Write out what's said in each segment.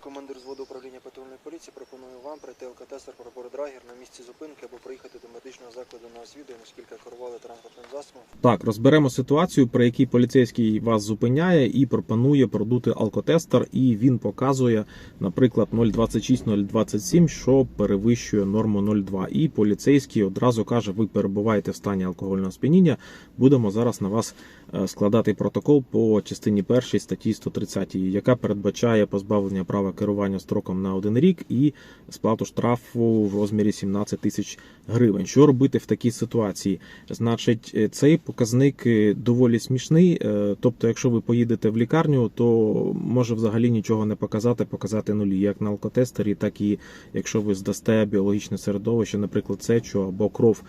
командир взводу управління патрульної поліції пропоную вам пройти алкотестер Драгер на місці зупинки або приїхати до медичного закладу на освіту, оскільки керували транспортним засобом. Так, розберемо ситуацію, при якій поліцейський вас зупиняє і пропонує продути алкотестер, і він показує, наприклад, 0,26-0,27, що перевищує норму 0,2. І поліцейський одразу каже: ви перебуваєте в стані алкогольного сп'яніння. Будемо зараз на вас складати протокол по частині 1 статті 130, яка передбачає позбавлення права керування строком на один рік і сплату штрафу в розмірі 17 тисяч гривень. Що робити в такій ситуації? Значить, е, цей показник е, доволі смішний. е, Тобто, якщо ви поїдете в лікарню, то може взагалі нічого не показати, показати нулі, як на алкотестері, так і якщо ви здасте біологічне середовище, наприклад, сечу або кров.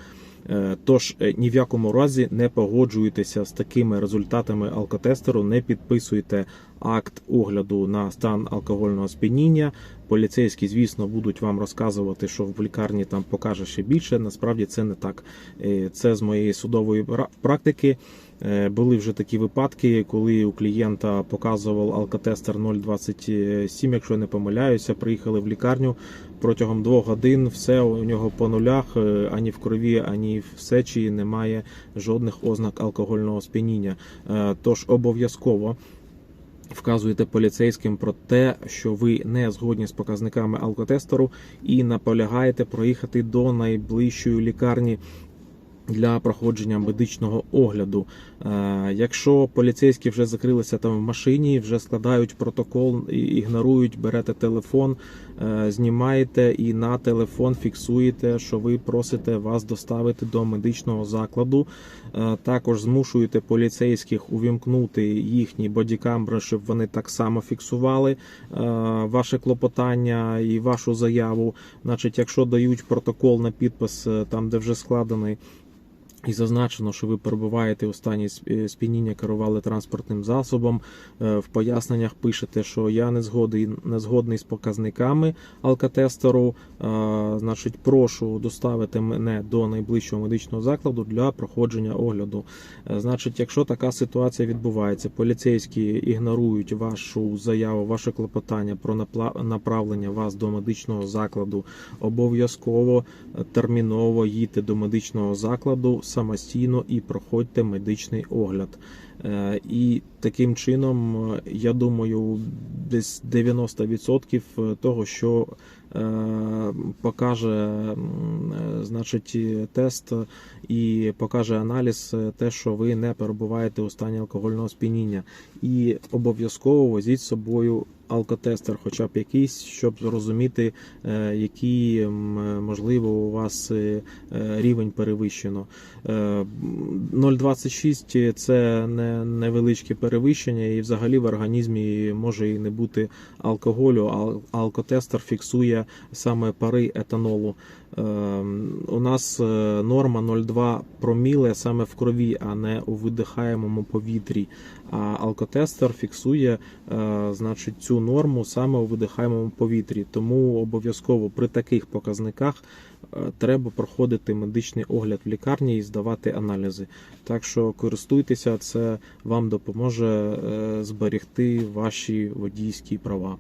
Е, Тож е, ні в якому разі не погоджуйтеся з такими результатами алкотестеру, не підписуйте акт огляду на стан алкогольного сп'яніння. Поліцейські, звісно, будуть вам розказувати, що в лікарні там покаже ще більше. Насправді це не так. Е, Це з моєї судової пра- практики. Були вже такі випадки, коли у клієнта показував алкотестер 0,27, якщо я не помиляюся, приїхали в лікарню протягом двох годин. Все у нього по нулях, е, ані в крові, ані в сечі немає жодних ознак алкогольного сп'яніння. Е, Тож обов'язково вказуєте поліцейським про те, що ви не згодні з показниками алкотестеру і наполягаєте проїхати до найближчої лікарні. Для проходження медичного огляду. Е, якщо поліцейські вже закрилися там в машині, вже складають протокол, ігнорують, берете телефон, е, знімаєте і на телефон фіксуєте, що ви просите вас доставити до медичного закладу. Е, Також змушуєте поліцейських увімкнути їхні бодікамери, щоб вони так само фіксували ваше клопотання і вашу заяву. Значить, якщо дають протокол на підпис там, де вже складений. І зазначено, що ви перебуваєте у стані сп- сп'яніння, керували транспортним засобом. Е, В поясненнях пишете, що я не згодний, не згодний з показниками алкотестеру. Е, Значить, прошу доставити мене до найближчого медичного закладу для проходження огляду. Е, Значить, якщо така ситуація відбувається, поліцейські ігнорують вашу заяву, ваше клопотання про направлення вас до медичного закладу, обов'язково е, терміново їдьте до медичного закладу самостійно і проходьте медичний огляд. Е, І таким чином, е, я думаю, десь 90% того, що е, покаже е, значить, тест і покаже аналіз, е, те, що ви не перебуваєте у стані алкогольного сп'яніння. І обов'язково возіть з собою алкотестер, хоча б якийсь, щоб зрозуміти, е, який можливо у вас е, е, рівень перевищено. Е, 0,26 це не невеличке перевищення, і взагалі в організмі може і не бути алкоголю. Ал- Алкотестер фіксує саме пари етанолу. У нас норма 0,2 проміле саме в крові, а не у видихаємому повітрі. А алкотестер фіксує значить, цю норму саме у видихаємому повітрі. Тому обов'язково при таких показниках е, треба проходити медичний огляд в лікарні і здавати аналізи. Так що користуйтеся, це вам допоможе е, зберегти ваші водійські права.